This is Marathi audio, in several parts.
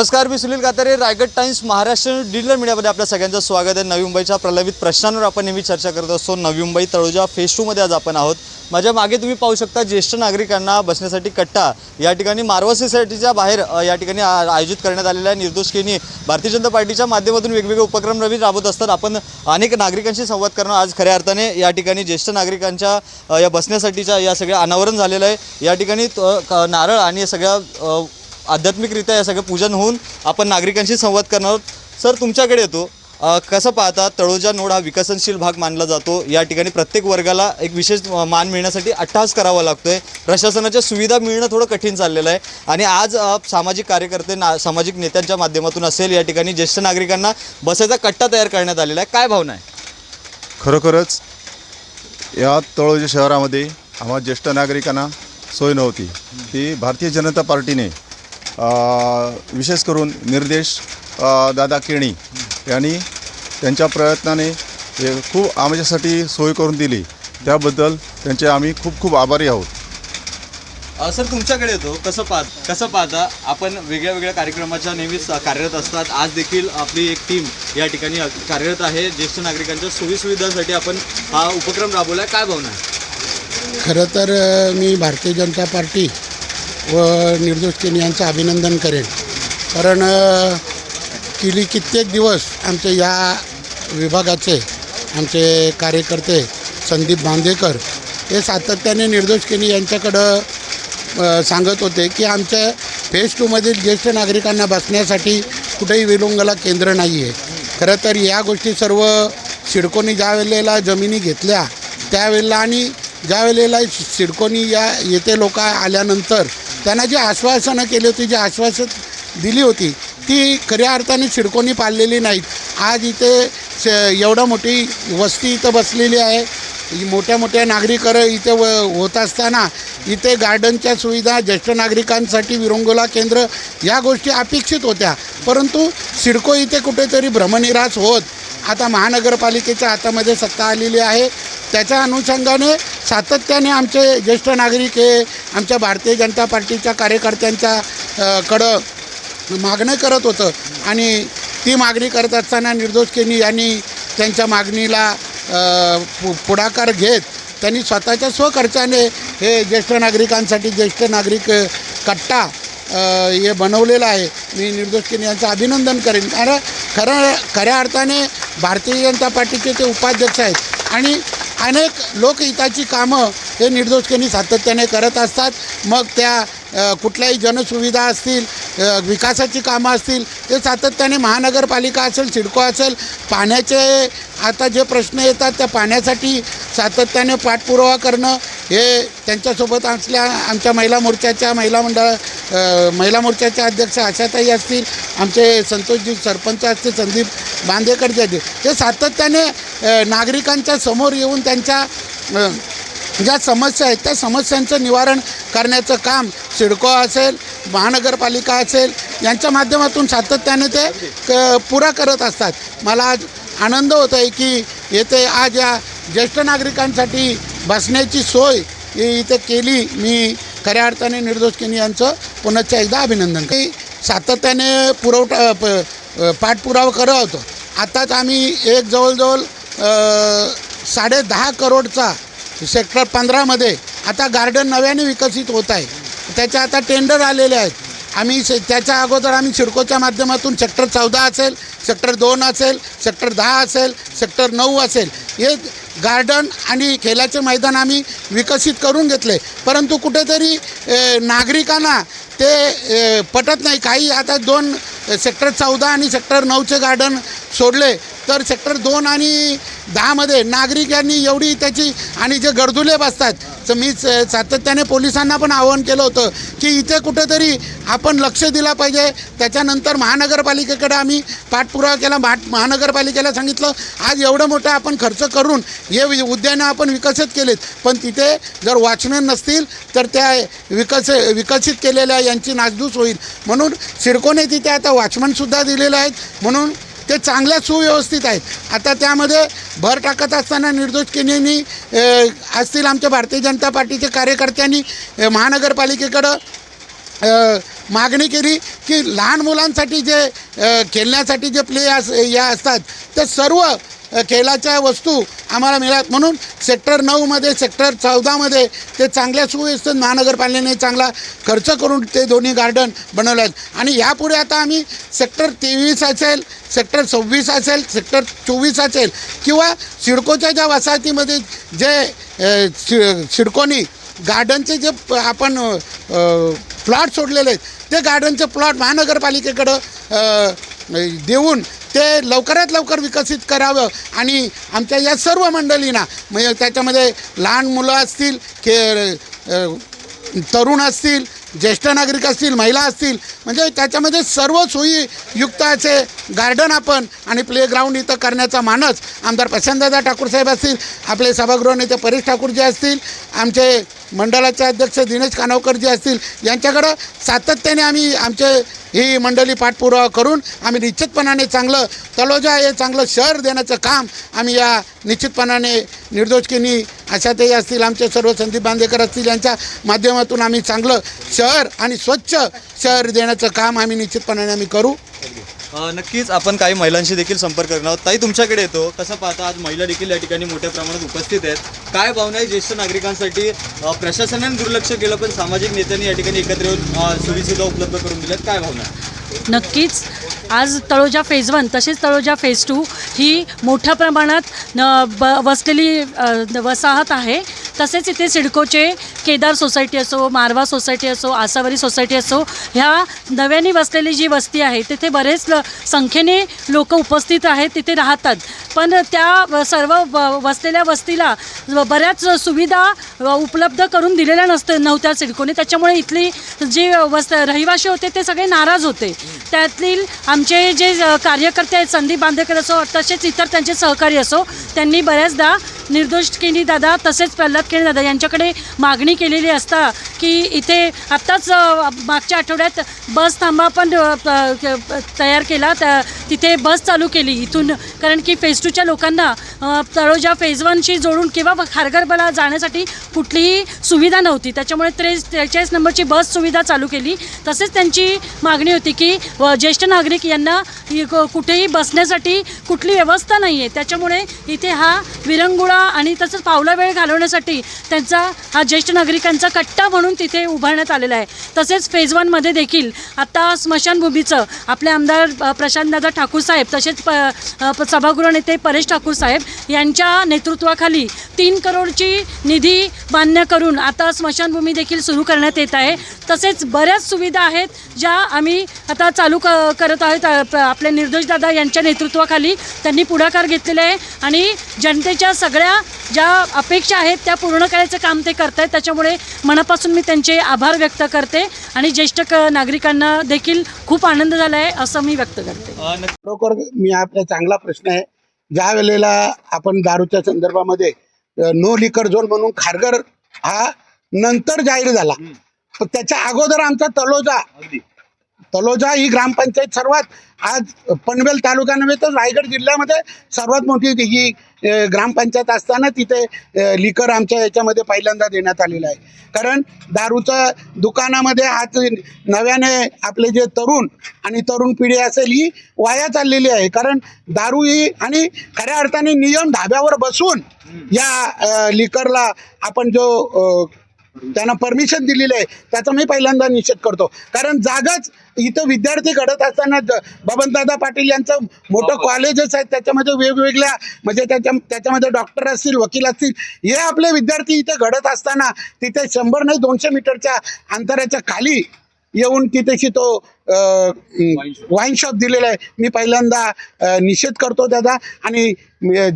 नमस्कार मी सुनील कातारे रायगड टाइम्स महाराष्ट्र डिजिटल मीडियामध्ये आपल्या सगळ्यांचं स्वागत आहे. नवी मुंबईच्या प्रलंबित प्रश्नांवर आपण नेहमी चर्चा करत असतो. नवी मुंबई तळोजा फेस टूमध्ये आज आपण आहोत. माझ्या मागे तुम्ही पाहू शकता ज्येष्ठ नागरिकांना बसण्यासाठी कट्टा. या ठिकाणी मारवा सोसायटीच्या बाहेर या ठिकाणी आयोजित करण्यात आलेल्या आहे. निर्दोष केनी भारतीय जनता पार्टीच्या माध्यमातून वेगवेगळे उपक्रम रवी राबवत असतात. आपण अनेक नागरिकांशी संवाद करणं आज खऱ्या अर्थाने. या ठिकाणी ज्येष्ठ नागरिकांच्या या बसण्यासाठीच्या या सगळ्या अनावरण झालेलं आहे. या ठिकाणी त- क- नारळ आणि या सगळ्या आध्यात्मिकरित्या या सगळं पूजन होऊन आपण नागरिकांशी संवाद करणार आहोत. सर तुमच्याकडे येतो. कसं पाहता तळोजा नोड हा विकसनशील भाग मानला जातो? या ठिकाणी प्रत्येक वर्गाला एक विशेष मान मिळण्यासाठी अट्टहास करावा लागतोय. प्रशासनाच्या सुविधा मिळणं थोडं कठीण चाललेलं आहे. आणि आज सामाजिक कार्यकर्ते ना सामाजिक नेत्यांच्या माध्यमातून असेल या ठिकाणी ज्येष्ठ नागरिकांना बसायचा कट्टा तयार करण्यात आलेला आहे. काय भावना आहे? खरोखरच या तळोजा शहरामध्ये आम्हा ज्येष्ठ नागरिकांना सोय नव्हती. ती भारतीय जनता पार्टीने विशेष करून निर्देश दादा केणी यांनी त्यांच्या प्रयत्नाने खूप आमच्यासाठी सोय करून दिली. त्याबद्दल त्यांचे आम्ही खूप खूप आभारी आहोत. सर तुमच्याकडे येतो. कसं पाहत कसं पाहता आपण वेगळ्या वेगळ्या कार्यक्रमाच्या नेहमीच कार्यरत असतात. आज देखील आपली एक टीम या ठिकाणी कार्यरत आहे. ज्येष्ठ नागरिकांच्या सोयीसुविधांसाठी आपण हा उपक्रम राबवला आहे काय भावना आहे? खरं तर मी भारतीय जनता पार्टी व निर्दोष केनी यांचं अभिनंदन करेन. कारण गेली कित्येक दिवस आमचे या विभागाचे आमचे कार्यकर्ते संदीप बांदेकर हे सातत्याने निर्दोष केनी यांच्याकडं सांगत होते की आमच्या फेज टूमधील ज्येष्ठ नागरिकांना बसण्यासाठी कुठेही विलुंगला केंद्र नाही आहे खरं तर या गोष्टी सर्व सिडकोनी ज्या वेळेला जमिनी घेतल्या त्यावेळेला आणि ज्या वेळेला सिडकोनी या येथे लोक आल्यानंतर त्यांना जी आश्वासनं केली होती जी आश्वासन दिली होती ती खऱ्या अर्थाने सिडकोनी पाळलेली नाहीत. आज इथे स एवढा मोठी वस्ती इथं बसलेली आहे. मोठ्या मोठ्या नागरिकर इथे व होत असताना इथे गार्डनच्या सुविधा ज्येष्ठ नागरिकांसाठी विरंगुला केंद्र या गोष्टी अपेक्षित होत्या. परंतु सिडको इथे कुठेतरी भ्रमनिरास होत. आता महानगरपालिकेच्या हातामध्ये सत्ता आलेली आहे. त्याच्या अनुषंगाने सातत्याने आमचे ज्येष्ठ नागरिक हे आमच्या भारतीय जनता पार्टीच्या कार्यकर्त्यांच्या कडं मागणं करत होतं. आणि ती मागणी करत असताना निर्दोष केनी यांनी त्यांच्या मागणीला पु पुढाकार घेत त्यांनी स्वतःच्या स्वखर्चाने हे ज्येष्ठ नागरिकांसाठी ज्येष्ठ नागरिक कट्टा हे बनवलेलं आहे. मी निर्दोष केनी यांचं अभिनंदन करेन. कारण खरं खऱ्या अर्थाने भारतीय जनता पार्टीचे ते उपाध्यक्ष आहेत. आणि अनेक लोकहिताची कामं हे निर्दोषकेनी सातत्याने करत असतात. मग त्या कुठल्याही जनसुविधा असतील विकासाची कामं असतील ते सातत्याने महानगरपालिका असेल सिडको असेल पाण्याचे आता जे प्रश्न येतात त्या पाण्यासाठी सातत्याने पाठपुरावा करणं हे त्यांच्यासोबत असल्या आमच्या महिला मोर्चाच्या महिला मंडळ महिला मोर्चाच्या अध्यक्ष आशाताई असतील आमचे संतोषजी सरपंच असतील संदीप बांदेकरजी असतील ते सातत्याने नागरिकांच्या समोर येऊन त्यांच्या ज्या समस्या आहेत त्या समस्यांचं निवारण करण्याचं काम सिडको असेल महानगरपालिका असेल यांच्या माध्यमातून सातत्याने ते क पुरा करत असतात. मला आज आनंद होत आहे की येथे आज या ज्येष्ठ नागरिकांसाठी बसण्याची सोय इथे केली. मी खऱ्या अर्थाने निर्दोष केनी यांचं. पुनश्च एकदा अभिनंदन की सातत्याने पुरवठा प पाठपुरावा करत होतो. आताच आम्ही एक जवळजवळ साडे दहा करोडचा सेक्टर पंधरामध्ये आता गार्डन नव्याने विकसित होत आहे. त्याच्या आता टेंडर आलेले आहेत. आम्ही से त्याच्या अगोदर आम्ही सिडकोच्या माध्यमातून सेक्टर चौदा असेल सेक्टर दोन असेल सेक्टर दहा असेल सेक्टर नऊ असेल. हे गार्डन आणि खेळाचे मैदान आम्ही विकसित करून घेतले. परंतु कुठेतरी नागरिकांना ते पटत नाही. काही आता दोन सेक्टर चौदा आणि सेक्टर नऊचे गार्डन सोडले तर सेक्टर दोन आणि दहामध्ये नागरिकांनी एवढी त्याची आणि जे गर्दुले बसतात तर मी स- सातत्याने पोलिसांना पण आवाहन केलं होतं की इथे कुठेतरी आपण लक्ष दिला पाहिजे. त्याच्यानंतर महानगरपालिकेकडे आम्ही पाठपुरावा केला. महा महानगरपालिकेला सांगितलं आज एवढं मोठं आपण खर्च करून हे उद्यानं आपण विकसित केलेत. पण तिथे जर वॉचमॅन नसतील तर त्या विकस विकसित केलेल्या यांची नासधूस होईल. म्हणून सिडकोने तिथे आता वॉचमनसुद्धा दिलेले आहेत. म्हणून ते चांगल्या सुव्यवस्थित आहेत. आता त्यामध्ये भर टाकत असताना निर्दोष किनेनी असतील आमच्या भारतीय जनता पार्टीचे कार्यकर्त्यांनी महानगरपालिकेकडं मागणी केली की लहान मुलांसाठी जे खेळण्यासाठी जे प्ले अस या असतात ते सर्व खेळाच्या वस्तू आम्हाला मिळाल्यात. म्हणून सेक्टर नऊमध्ये सेक्टर चौदामध्ये ते चांगल्या सुव्यवस्थित महानगरपालिकेने चांगला खर्च करून ते दोन्ही गार्डन बनवले आहेत आणि यापुढे आता आम्ही सेक्टर तेवीस असेल सेक्टर सव्वीस असेल सेक्टर चोवीस असेल किंवा सिडकोच्या ज्या वसाहतीमध्ये जे सिडकोनी गार्डनचे जे प- आपण प्लॉट सोडलेले आहेत ते गार्डनचे प्लॉट महानगरपालिकेकडं देऊन ते लवकरात लवकर विकसित करावं. आणि आमच्या या सर्व मंडळींना म्हणजे त्याच्यामध्ये लहान मुलं असतील के तरुण असतील ज्येष्ठ नागरिक असतील महिला असतील म्हणजे त्याच्यामध्ये सर्व सोयीयुक्त असे गार्डन आपण आणि प्लेग्राऊंड इथं करण्याचा मानस आमदार प्रशांतदादा ठाकूर साहेब असतील आपले सभागृह नेते परेश ठाकूरजी असतील आमचे मंडळाचे अध्यक्ष दिनेश कानवकर जे असतील यांच्याकडं सातत्याने आम्ही आमचे ही मंडळी पाठपुरावा करून आम्ही निश्चितपणाने चांगलं तलोजा हे चांगलं शहर देण्याचं काम आम्ही या निश्चितपणाने निर्दोषकिनी आशाताई असतील आमचे सर्व संदीप बांदेकर असतील यांच्या माध्यमातून आम्ही चांगलं शहर आणि स्वच्छ शहर देण्याचं काम आम्ही निश्चितपणाने आम्ही करू. अ, नक्कीच आपण काही महिलांशी देखील संपर्क करणार आहोत. ताई तुमच्याकडे येतो. कसं पाहता आज महिला देखील या ठिकाणी मोठ्या प्रमाणात उपस्थित आहेत. काय भावना आहे ज्येष्ठ नागरिकांसाठी? अ, प्रशासनाने दुर्लक्ष केलं पण सामाजिक नेत्यांनी या ठिकाणी एकत्र येऊन अ, सोयीसुविधा उपलब्ध करून दिल्यात. काय भावना आहे? नक्कीच. आज तळोजा फेज वन तसेच तळोजा फेज टू ही मोठ्या प्रमाणात न ब वसलेली अ, वसाहत आहे. तसेच इथे सिडकोचे केदार सोसायटी असो मारवा सोसायटी असो आसावरी सोसायटी असो ह्या नव्याने वसलेली जी वस्ती आहे तिथे बरेच ल संख्येने लोक उपस्थित आहेत तिथे राहतात. पण त्या सर्व व- वसलेल्या वस्तीला बऱ्याच सुविधा उपलब्ध करून दिलेल्या नसत नव्हत्या सिडकोने. त्याच्यामुळे इथली जी वस्त रहिवासी होते ते सगळे नाराज होते. त्यातील आमचे जे कार्यकर्ते आहेत संदीप बांदेकर असो तसेच इतर त्यांचे सहकारी असो त्यांनी बऱ्याचदा निर्दोष केणी दादा तसेच प्रल्हाद केणी दादा. यांच्याकडे मागणी केलेली असता की इथे आत्ताच मागच्या आठवड्यात बस थांबा पण प- तयार केला त्या तिथे बस चालू केली इथून. कारण की फेस टूच्या लोकांना तळोजा फेज वनशी जोडून किंवा खारघरबला जाण्यासाठी कुठलीही सुविधा नव्हती. त्याच्यामुळे त्रेस त्रेचाळीस नंबरची बस सुविधा चालू केली. तसेच त्यांची मागणी होती की व ज्येष्ठ नागरिक यांना क- कुठेही बसण्यासाठी कुठली व्यवस्था नाही आहे त्याच्यामुळे इथे हा विरंगुळा आणि तसंच पावला वेळ घालवण्यासाठी त्यांचा हा ज्येष्ठ नागरिकांचा कट्टा म्हणून तिथे उभारण्यात आलेला आहे. तसेच फेज वनमध्ये देखील आत्ता स्मशानभूमीचं आपले आमदार प्रशांत प्रशांतदादा ठाकूर साहेब तसेच प प- सभागृह नेते परेश ठाकूर साहेब यांच्या नेतृत्वाखाली तीन करोडची निधी मान्य करून आता स्मशानभूमी देखील सुरू करण्यात येत आहे. तसेच बऱ्याच सुविधा आहेत ज्या आम्ही आता चालू क करत आहोत. आपले निर्दोष आपले यांच्या नेतृत्वाखाली त्यांनी पुढाकार घेतलेला आहे आणि जनतेच्या सगळ्या ज्या अपेक्षा आहेत त्या पूर्ण करायचं काम ते करत आहेत. त्याच्यामुळे मनापासून मी त्यांचे आभार व्यक्त करते आणि ज्येष्ठ क नागरिकांना देखील खूप आनंद झाला आहे असं मी व्यक्त करते. खरोखर मी आपला चांगला प्रश्न आहे. ज्या वेळेला आपण दारूच्या संदर्भामध्ये नो लिकर झोन म्हणून खारघर हा नंतर जाहीर झाला. त्याच्या अगोदर आमचा तलोजा तलोजा ही ग्रामपंचायत सर्वात आज पनवेल तालुका नव्हे तर रायगड जिल्ह्यामध्ये सर्वात मोठी ही ग्रामपंचायत असताना तिथे लिकर आमच्या याच्यामध्ये पहिल्यांदा देण्यात आलेलं आहे. कारण दारूचं दुकानामध्ये आज नव्याने आपले जे तरुण आणि तरुण पिढी असेल ही वाया चाललेली आहे. कारण दारू ही आणि खऱ्या अर्थाने नियम धाब्यावर बसून या लिकरला आपण जो त्यांना परमिशन दिलेलं आहे. त्याचा मी पहिल्यांदा निषेध करतो. कारण जागाच इथं विद्यार्थी घडत असताना बबनदादा पाटील यांचं मोठं कॉलेजेस आहेत त्याच्यामध्ये वेगवेगळ्या म्हणजे त्याच्या त्याच्यामध्ये डॉक्टर असतील वकील असतील हे आपले विद्यार्थी इथे घडत असताना तिथे शंभर नाही दोनशे मीटरच्या अंतराच्या खाली येऊन तिथेशी तो वाईन शॉप दिलेला आहे. मी पहिल्यांदा निषेध करतो त्याचा. आणि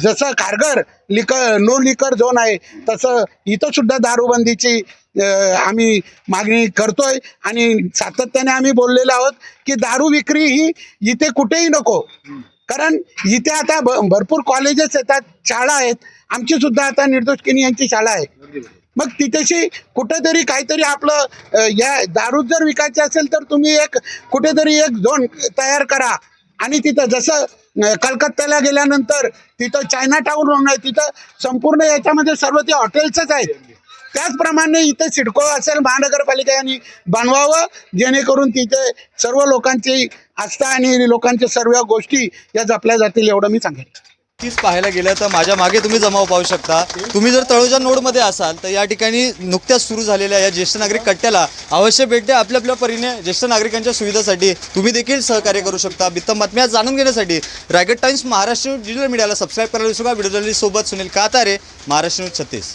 जसं कारगर लिकर नो लिकर झोन आहे तसं इथं सुद्धा दारूबंदीची आम्ही मागणी करतोय. आणि सातत्याने आम्ही बोललेलो आहोत की दारू विक्री ही इथे कुठेही नको. कारण इथे आता भरपूर कॉलेजेस येतात शाळा आहेत. आमची सुद्धा आता निर्दोष किनी यांची शाळा आहे. मग तिथेशी कुठेतरी काहीतरी आपलं या दारू जर विकायचे असेल तर तुम्ही एक कुठेतरी एक झोन तयार करा. आणि तिथं जसं कलकत्त्याला गेल्यानंतर तिथं चायना टाऊन आहे तिथं संपूर्ण याच्यामध्ये सर्व ते हॉटेल्सच आहेत. त्याचप्रमाणे इथं सिडको असेल महानगरपालिका यांनी बनवावं जेणेकरून तिथे सर्व लोकांची आस्था आणि लोकांच्या सर्व गोष्टी या जपल्या जातील एवढं मी सांगेन. तीच पाहायला गेलं तर माझ्या मागे तुम्ही जमाव पाहू शकता. तुम्ही जर तळोजा नोडमध्ये असाल तर या ठिकाणी नुकत्याच सुरू झालेल्या या ज्येष्ठ नागरिक कट्ट्याला अवश्य भेट द्या. आपल्या आपल्या परीने ज्येष्ठ नागरिकांच्या सुविधेसाठी तुम्ही देखील सहकार्य करू शकता. बित्तम बातम्या जाणून घेण्यासाठी रायगड टाइम्स महाराष्ट्र डिजिटल मीडियाला सबस्क्राईब करायला विसरू का व्हिडिओ सोबत सुनील कातारे महाराष्ट्र न्यूज छत्तीस.